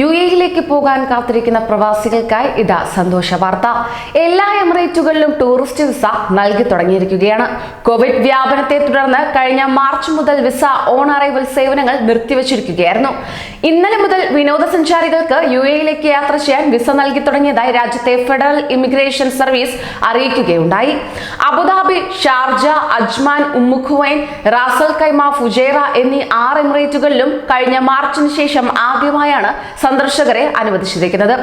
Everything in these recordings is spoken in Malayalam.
യു എയിലേക്ക് പോകാൻ കാത്തിരിക്കുന്ന പ്രവാസികൾക്കായി ഇതാ സന്തോഷ വാർത്ത. എല്ലാ എമിറേറ്റുകളിലും ടൂറിസ്റ്റ് വിസ നൽകി തുടങ്ങിയിരിക്കുകയാണ്. കോവിഡ് വ്യാപനത്തെ തുടർന്ന് കഴിഞ്ഞ മാർച്ച് മുതൽ വിസ ഓൺ അറൈവൽ സേവനങ്ങൾ നിർത്തിവച്ചിരിക്കുകയായിരുന്നു. ഇന്നലെ മുതൽ വിനോദസഞ്ചാരികൾക്ക് യു എയിലേക്ക് യാത്ര ചെയ്യാൻ വിസ നൽകി തുടങ്ങിയതായി രാജ്യത്തെ federal immigration service അറിയിക്കുകയുണ്ടായി. Abu Dhabi Sharjah Ajman Umm al Quwain Ras al Khaimah Fujairah എന്നീ ആറ് എമിറേറ്റുകളിലും കഴിഞ്ഞ മാർച്ചിന് ശേഷം ആദ്യമായാണ് സന്ദർശകരെ അനുവദിച്ചിരിക്കുന്നത്.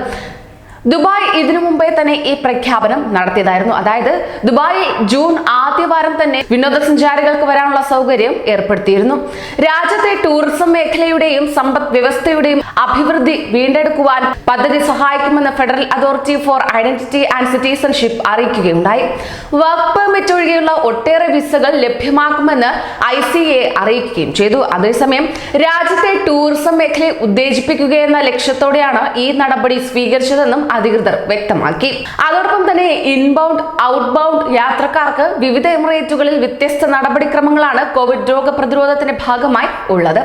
ദുബായ് ഇതിനു മുമ്പേ തന്നെ ഈ പ്രഖ്യാപനം നടത്തിയതായിരുന്നു. അതായത് ദുബായ് ജൂൺ ആദ്യവാരം തന്നെ വിനോദസഞ്ചാരികൾക്ക് വരാനുള്ള സൗകര്യം ഏർപ്പെടുത്തിയിരുന്നു. രാജ്യത്തെ ടൂറിസം മേഖലയുടെയും സമ്പദ് വ്യവസ്ഥയുടെയും അഭിവൃദ്ധി വീണ്ടെടുക്കുവാൻ പദ്ധതി സഹായിക്കുമെന്ന് federal authority for identity and citizenship അറിയിക്കുകയുണ്ടായി. Work permit ഒഴികെയുള്ള ഒട്ടേറെ വിസകൾ ലഭ്യമാക്കുമെന്ന് ഐ സി എ അറിയിക്കുകയും ചെയ്തു. അതേസമയം രാജ്യത്തെ ടൂറിസം മേഖലയെ ഉത്തേജിപ്പിക്കുകയെന്ന ലക്ഷ്യത്തോടെയാണ് ഈ നടപടി സ്വീകരിച്ചതെന്നും അധികൃതർ വ്യക്തമാക്കി. അതോടൊപ്പം തന്നെ ഇൻബൗണ്ട് ഔട്ട്ബൗണ്ട് യാത്രക്കാർക്ക് വിവിധ എമിറേറ്റുകളിൽ വ്യത്യസ്ത നടപടിക്രമങ്ങളാണ് കോവിഡ് രോഗപ്രതിരോധത്തിന്റെ ഭാഗമായി ഉള്ളത്.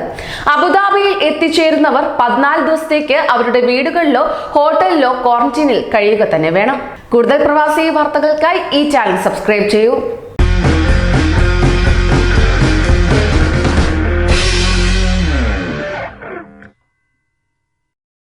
അബുദാബിയിൽ എത്തിച്ചേരുന്നവർ പതിനാല് ദിവസത്തേക്ക് അവരുടെ വീടുകളിലോ ഹോട്ടലിലോ ക്വാറന്റീനിൽ കഴിയുക തന്നെ വേണം. കൂടുതൽ പ്രവാസി വാർത്തകൾക്കായി ഈ ചാനൽ സബ്സ്ക്രൈബ് ചെയ്യൂ.